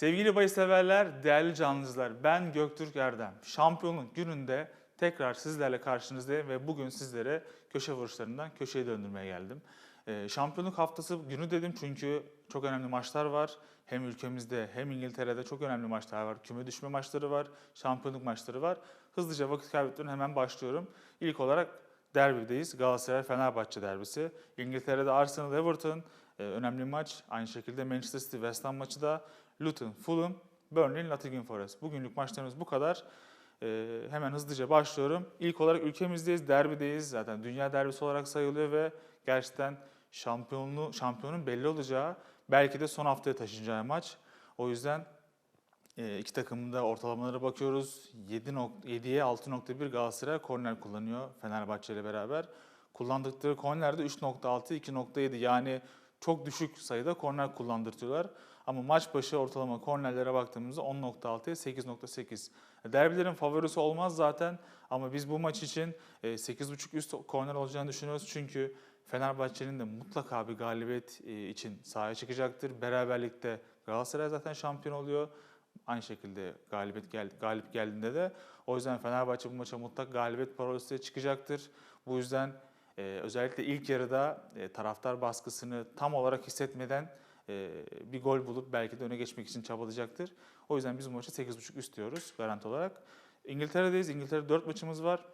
Sevgili bahis severler, değerli canlıcılar, ben Göktürk Erdem. Şampiyonluk gününde tekrar sizlerle karşınızdayım ve bugün sizlere köşe vuruşlarından köşeye döndürmeye geldim. Ee, şampiyonluk haftası günü dedim çünkü çok önemli maçlar var. Hem ülkemizde hem İngiltere'de çok önemli maçlar var. Küme düşme maçları var, şampiyonluk maçları var. Hızlıca vakit kaybetmeden hemen başlıyorum. İlk olarak derbideyiz. Galatasaray-Fenerbahçe derbisi. İngiltere'de Arsenal-Everton e, önemli maç. Aynı şekilde Manchester City West Ham maçı da Luton, Fulham, Burnley, Nottingham Forest. Bugünlük maçlarımız bu kadar. Ee, hemen hızlıca başlıyorum. İlk olarak ülkemizdeyiz, derbideyiz. Zaten dünya derbisi olarak sayılıyor ve gerçekten şampiyonluğu, şampiyonun belli olacağı, belki de son haftaya taşınacağı maç. O yüzden e, iki takımın da ortalamalara bakıyoruz. 7 nok- 7'ye 6.1 Galatasaray korner kullanıyor Fenerbahçe ile beraber. Kullandıkları kornerde 3.6, 2.7 yani çok düşük sayıda korner kullandırtıyorlar. Ama maç başı ortalama kornerlere baktığımızda 10.6'ya 8.8. Derbilerin favorisi olmaz zaten ama biz bu maç için e, 8.5 üst korner olacağını düşünüyoruz. Çünkü Fenerbahçe'nin de mutlaka bir galibiyet e, için sahaya çıkacaktır. Beraberlikte Galatasaray zaten şampiyon oluyor. Aynı şekilde galibiyet gel, galip geldiğinde de o yüzden Fenerbahçe bu maça mutlak galibiyet parolesiyle çıkacaktır. Bu yüzden e, özellikle ilk yarıda e, taraftar baskısını tam olarak hissetmeden e, bir gol bulup belki de öne geçmek için çabalayacaktır. O yüzden biz bu maçı 8.5 üst diyoruz garanti olarak. İngiltere'deyiz. İngiltere'de 4 maçımız var.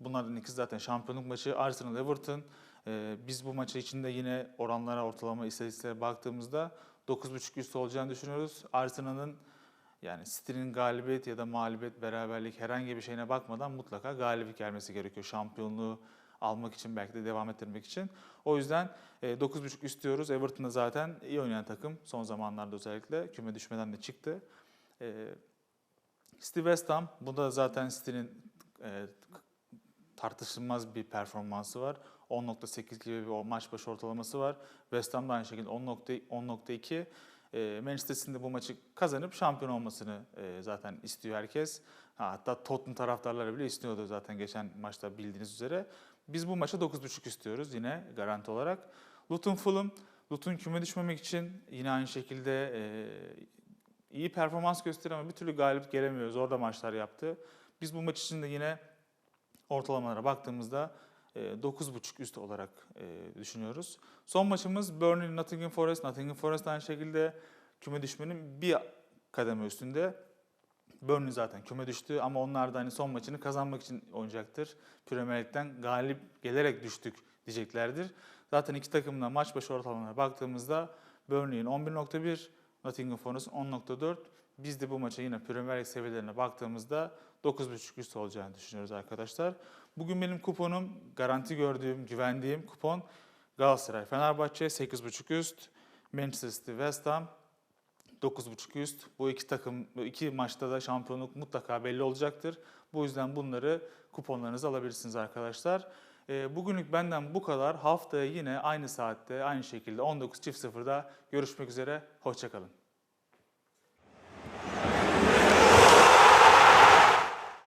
Bunlardan ikisi zaten şampiyonluk maçı. Arsenal Everton. E, biz bu maçı içinde yine oranlara, ortalama istatistiklere baktığımızda 9.5 üst olacağını düşünüyoruz. Arsenal'ın yani City'nin galibiyet ya da mağlubiyet, beraberlik herhangi bir şeyine bakmadan mutlaka galibiyet gelmesi gerekiyor. Şampiyonluğu almak için belki de devam ettirmek için. O yüzden e, 9.5 üst diyoruz. Everton'da zaten iyi oynayan takım. Son zamanlarda özellikle küme düşmeden de çıktı. E, City West Ham. Bunda zaten City'nin e, tartışılmaz bir performansı var. 10.8 gibi bir maç başı ortalaması var. West Ham da aynı şekilde 10.2 10.2. E, Manchester City'nin bu maçı kazanıp şampiyon olmasını e, zaten istiyor herkes. Ha, hatta Tottenham taraftarları bile istiyordu zaten geçen maçta bildiğiniz üzere. Biz bu maça 9.5 istiyoruz yine garanti olarak. Luton Fulham, Luton küme düşmemek için yine aynı şekilde e, iyi performans gösteriyor ama bir türlü galip gelemiyoruz. Orada maçlar yaptı. Biz bu maç için de yine ortalamalara baktığımızda e, 9.5 üst olarak e, düşünüyoruz. Son maçımız Burnley Nottingham Forest. Nottingham Forest aynı şekilde küme düşmenin bir kademe üstünde. Burnley zaten küme düştü ama onlar da hani son maçını kazanmak için oynayacaktır. Premier Lig'den galip gelerek düştük diyeceklerdir. Zaten iki takımın da maç başı ortalamalarına baktığımızda Burnley'in 11.1, Nottingham Forest'ın 10.4. Biz de bu maça yine Premier Lig seviyelerine baktığımızda 9.5 üst olacağını düşünüyoruz arkadaşlar. Bugün benim kuponum garanti gördüğüm, güvendiğim kupon Galatasaray, Fenerbahçe 8.5 üst, Manchester City, West Ham 9.5 üst. Bu iki takım, bu iki maçta da şampiyonluk mutlaka belli olacaktır. Bu yüzden bunları kuponlarınızı alabilirsiniz arkadaşlar. Ee, Bugünlük benden bu kadar. Haftaya yine aynı saatte, aynı şekilde 19.00'da görüşmek üzere. Hoşçakalın.